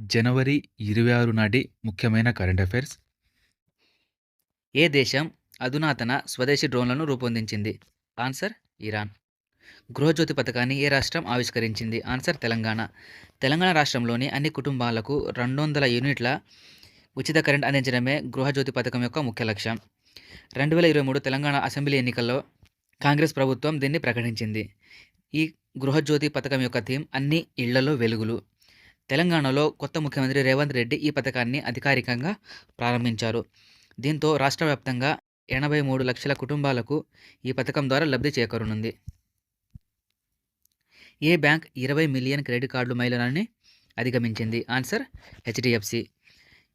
జనవరి ఇరవై ఆరు నాటి ముఖ్యమైన కరెంట్ అఫైర్స్ ఏ దేశం అధునాతన స్వదేశీ డ్రోన్లను రూపొందించింది? Answer Iran. గృహజ్యోతి పథకాన్ని ఏ రాష్ట్రం ఆవిష్కరించింది? ఆన్సర్ తెలంగాణ. తెలంగాణ రాష్ట్రంలోని అన్ని కుటుంబాలకు రెండు వందల యూనిట్ల ఉచిత కరెంట్ అందించడమే గృహజ్యోతి పథకం యొక్క ముఖ్య లక్ష్యం. రెండు వేల ఇరవై మూడు తెలంగాణ అసెంబ్లీ ఎన్నికల్లో కాంగ్రెస్ ప్రభుత్వం దీన్ని ప్రకటించింది. ఈ గృహజ్యోతి పథకం యొక్క థీమ్ అన్ని ఇళ్ళలో వెలుగులు. తెలంగాణలో కొత్త ముఖ్యమంత్రి రేవంత్ రెడ్డి ఈ పథకాన్ని అధికారికంగా ప్రారంభించారు. దీంతో రాష్ట్ర వ్యాప్తంగా ఎనభై మూడు లక్షల కుటుంబాలకు ఈ పథకం ద్వారా లబ్ధి చేకూరనుంది. ఏ బ్యాంక్ ఇరవై మిలియన్ క్రెడిట్ కార్డులు మైలురాన్ని అధిగమించింది? Answer HDFC.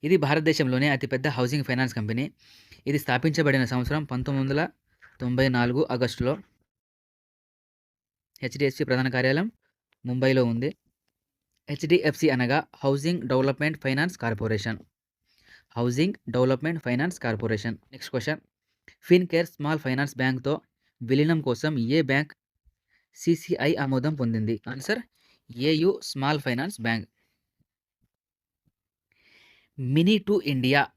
ఇది భారతదేశంలోనే అతిపెద్ద హౌసింగ్ ఫైనాన్స్ కంపెనీ. ఇది స్థాపించబడిన సంవత్సరం పంతొమ్మిది వందల తొంభై నాలుగు ఆగస్టులో హెచ్డిఎఫ్సి ప్రధాన కార్యాలయం ముంబైలో ఉంది. హెచ్డిఎఫ్సి అనగా housing development finance corporation. Housing development finance corporation. Next question. Fincare small finance బ్యాంక్తో విలీనం కోసం ఏ బ్యాంక్ సిసిఐ ఆమోదం పొందింది? Answer AU small finance bank. Mini to India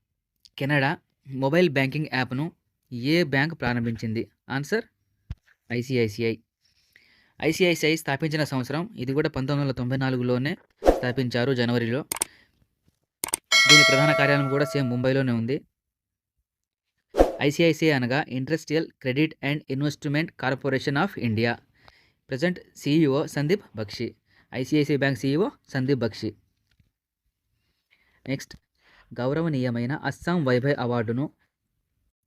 Canada mobile banking యాప్ను ఏ బ్యాంక్ ప్రారంభించింది? Answer ICICI. ఐసిఐసిఐ స్థాపించిన సంవత్సరం ఇది కూడా పంతొమ్మిది వందల తొంభై నాలుగులోనే స్థాపించారు జనవరిలో. దీని ప్రధాన కార్యాలయం కూడా సేమ్ ముంబైలోనే ఉంది. ఐసిఐసిఐ అనగా industrial credit and investment corporation of India. Present CEO Sandeep Bakhshi ICICI bank CEO Sandeep Bakhshi. Next గౌరవనీయమైన అస్సాం వైభవ్ అవార్డును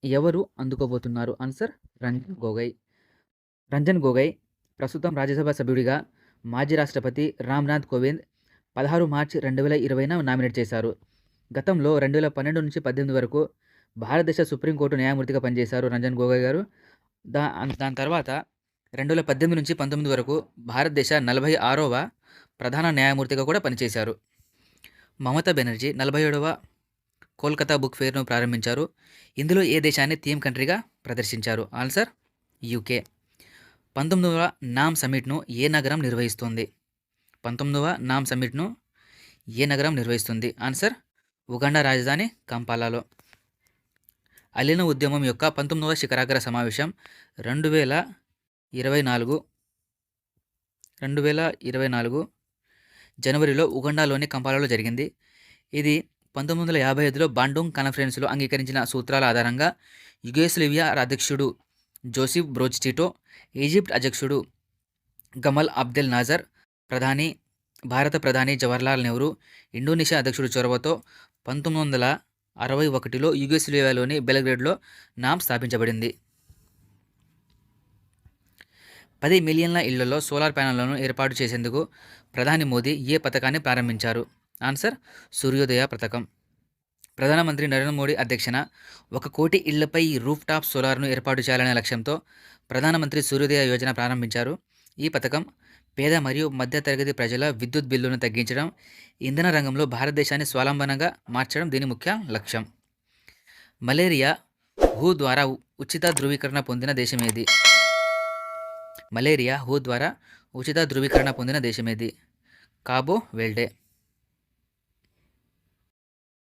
ఎవరు అందుకోబోతున్నారు? ఆన్సర్ రంజన్ గొగై రంజన్ గొగై ప్రస్తుతం రాజ్యసభ సభ్యుడిగా మాజీ రాష్ట్రపతి రామ్నాథ్ కోవింద్ పదహారు మార్చి రెండు వేల ఇరవైన నామినేట్ చేశారు. గతంలో రెండు వేల పన్నెండు నుంచి పద్దెనిమిది వరకు భారతదేశ సుప్రీంకోర్టు న్యాయమూర్తిగా పనిచేశారు రంజన్ గోగోయ్ గారు. దా దాని తర్వాత రెండు వేల పద్దెనిమిది నుంచి పంతొమ్మిది వరకు భారతదేశ నలభై ఆరవ ప్రధాన న్యాయమూర్తిగా కూడా పనిచేశారు. మమతా బెనర్జీ నలభై ఏడవ కోల్కతా బుక్ ఫెయిర్ను ప్రారంభించారు. ఇందులో ఏ దేశాన్ని థీమ్ కంట్రీగా ప్రదర్శించారు? Answer UK. పంతొమ్మిదవ నామ్ సమిట్ను ఏ నగరం నిర్వహిస్తుంది? పంతొమ్మిదవ నామ్ సమిట్ను ఏ నగరం నిర్వహిస్తుంది? ఆన్సర్ ఉగాండా రాజధాని కంపాలాలో. అలీన ఉద్యమం యొక్క పంతొమ్మిదవ శిఖరాగ్ర సమావేశం రెండు వేల ఇరవై నాలుగు రెండు వేల ఇరవై నాలుగు జనవరిలో ఉగండాలోని కంపాలాలో జరిగింది. ఇది పంతొమ్మిది వందల యాభై ఐదులో బాండూంగ్ కాన్ఫరెన్స్లో అంగీకరించిన సూత్రాల ఆధారంగా యుగేస్లివియా అధ్యక్షుడు జోసిఫ్ బ్రోచ్టిటో ఈజిప్ట్ అధ్యక్షుడు గమల్ అబ్దెల్ నాజర్ ప్రధాని భారత ప్రధాని జవహర్లాల్ నెహ్రూ ఇండోనేషియా అధ్యక్షుడు చొరవతో పంతొమ్మిది వందల అరవై ఒకటిలో యుగేస్లివియాలోని బెల్గ్రేడ్లో నామ్ స్థాపించబడింది. పది మిలియన్ల ఇళ్ళలో సోలార్ ప్యానెళ్ళను ఏర్పాటు చేసేందుకు ప్రధాని మోదీ ఏ పథకాన్ని ప్రారంభించారు? ఆన్సర్ సూర్యోదయ పథకం. ప్రధానమంత్రి నరేంద్ర మోడీ అధ్యక్షన ఒక కోటి ఇళ్ళపై రూఫ్ టాప్ సోలార్ను ఏర్పాటు చేయాలనే లక్ష్యంతో ప్రధానమంత్రి సూర్యోదయ యోజన ప్రారంభించారు. ఈ పథకం పేద మరియు మధ్యతరగతి ప్రజల విద్యుత్ బిల్లును తగ్గించడం ఇంధన రంగంలో భారతదేశాన్ని స్వావలంబనంగా మార్చడం దీని ముఖ్య లక్ష్యం. మలేరియా హూ ద్వారా ఉచిత ధృవీకరణ పొందిన దేశమేది? మలేరియా హూ ద్వారా ఉచిత ధృవీకరణ పొందిన దేశమేది? కాబో వెల్డే.